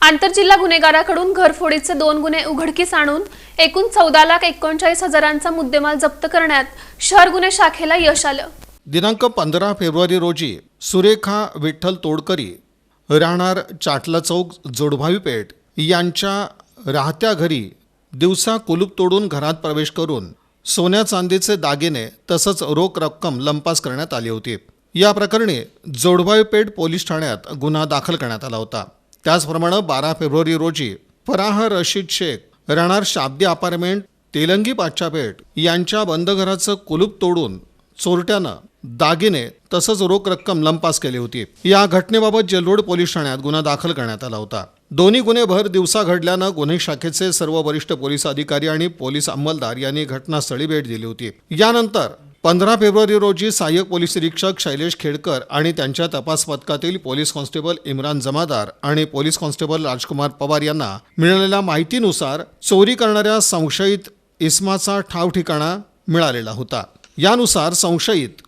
आंतरजिल्हा गुन्हेगाराकडून घरफोडीचे दोन गुन्हे उघडकीस आणून एकूण चौदा लाख एकोणचाळीस हजारांचा मुद्देमाल जप्त करण्यात शहर गुन्हे शाखेला यश आलं. दिनांक पंधरा फेब्रुवारी रोजी सुरेखा विठ्ठल तोडकरी राहणार चाटला चौक जोडभावी पेठ यांच्या राहत्या घरी दिवसा कुलूप तोडून घरात प्रवेश करून सोन्या चांदीचे दागिने तसंच रोख रक्कम लंपास करण्यात आली होती. या प्रकरणी जोडभावी पेठ पोलीस ठाण्यात गुन्हा दाखल करण्यात आला होता. त्याचप्रमाणे बारा फेब्रुवारी रोजी फराह रशीद शेख राहणार शाब्दी अपार्टमेंट तेलंगी पाच्छापेठ यांच्या बंद घराचं कुलूप तोडून चोरट्यानं दागिने तसंच रोख रक्कम लंपास केली होती. या घटनेबाबत जेलरोड पोलीस ठाण्यात गुन्हा दाखल करण्यात आला होता. दोन्ही गुन्हे भर दिवसा घडल्यानं गुन्हे शाखेचे सर्व वरिष्ठ पोलीस अधिकारी आणि पोलीस अंमलदार यांनी घटनास्थळी भेट दिली होती. यानंतर पंधरा फेब्रुवारी रोजी सहाय्यक पोलीस निरीक्षक शैलेश खेडकर आणि त्यांच्या तपास पथकातील पोलीस कॉन्स्टेबल इम्रान जमादार आणि पोलीस कॉन्स्टेबल राजकुमार पवार यांना मिळालेल्या माहितीनुसार चोरी करणाऱ्या संशयित इस्माचा ठाव ठिकाणा मिळालेला होता. यानुसार संशयित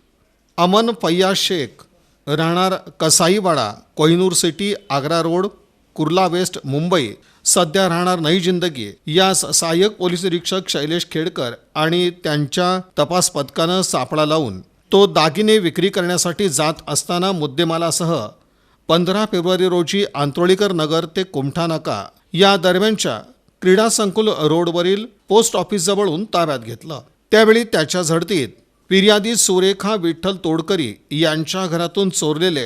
अमन फैया शेख राहणार Kasaiwada Kohinoor city Agra road Kurla west Mumbai सध्या राहणार नई जिंदगी. या सहाय्यक पोलीस निरीक्षक शैलेश खेडकर आणि त्यांच्या तपास पथकानं सापळा लावून तो दागिने विक्री करण्यासाठी जात असताना मुद्देमालासह पंधरा फेब्रुवारी रोजी आंतोळीकर नगर ते कुमठा नाका या दरम्यानच्या क्रीडा संकुल रोडवरील पोस्ट ऑफिसजवळून ताब्यात घेतलं. त्यावेळी त्याच्या झडतीत फिर्यादी सुरेखा विठ्ठल तोडकरी यांच्या घरातून चोरलेले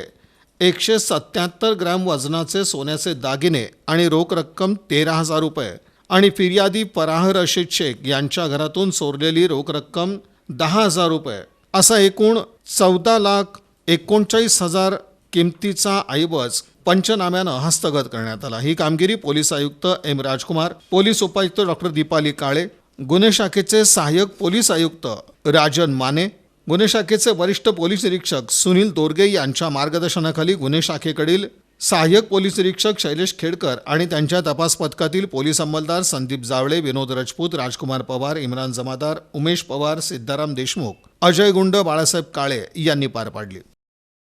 एकशे सत्याहत्तर ग्रॅम वजनाचे सोन्याचे दागिने आणि रोख रक्कम तेरा हजार रुपये आणि फिर्यादी फराह रशीद शेख यांच्या घरातून चोरलेली रोख रक्कम दहा हजार रुपये. असा एकूण चौदा लाख एकोणचाळीस हजार किमतीचा ऐवज पंचनाम्यानं हस्तगत करण्यात आला. ही कामगिरी पोलीस आयुक्त एम राजकुमार पोलीस उपायुक्त डॉक्टर दीपाली काळे गुन्हे शाखेचे सहाय्यक पोलीस आयुक्त राजन माने गुन्हे शाखेचे वरिष्ठ पोलीस निरीक्षक सुनील दोरगे यांच्या मार्गदर्शनाखाली गुन्हे शाखेकडील सहाय्यक पोलीस निरीक्षक शैलेश खेडकर आणि त्यांच्या तपास पथकातील पोलीस अंमलदार संदीप जावळे विनोद राजपूत राजकुमार पवार इम्रान जमादार उमेश पवार सिद्धाराम देशमुख अजय गुंड बाळासाहेब काळे यांनी पार पाडली.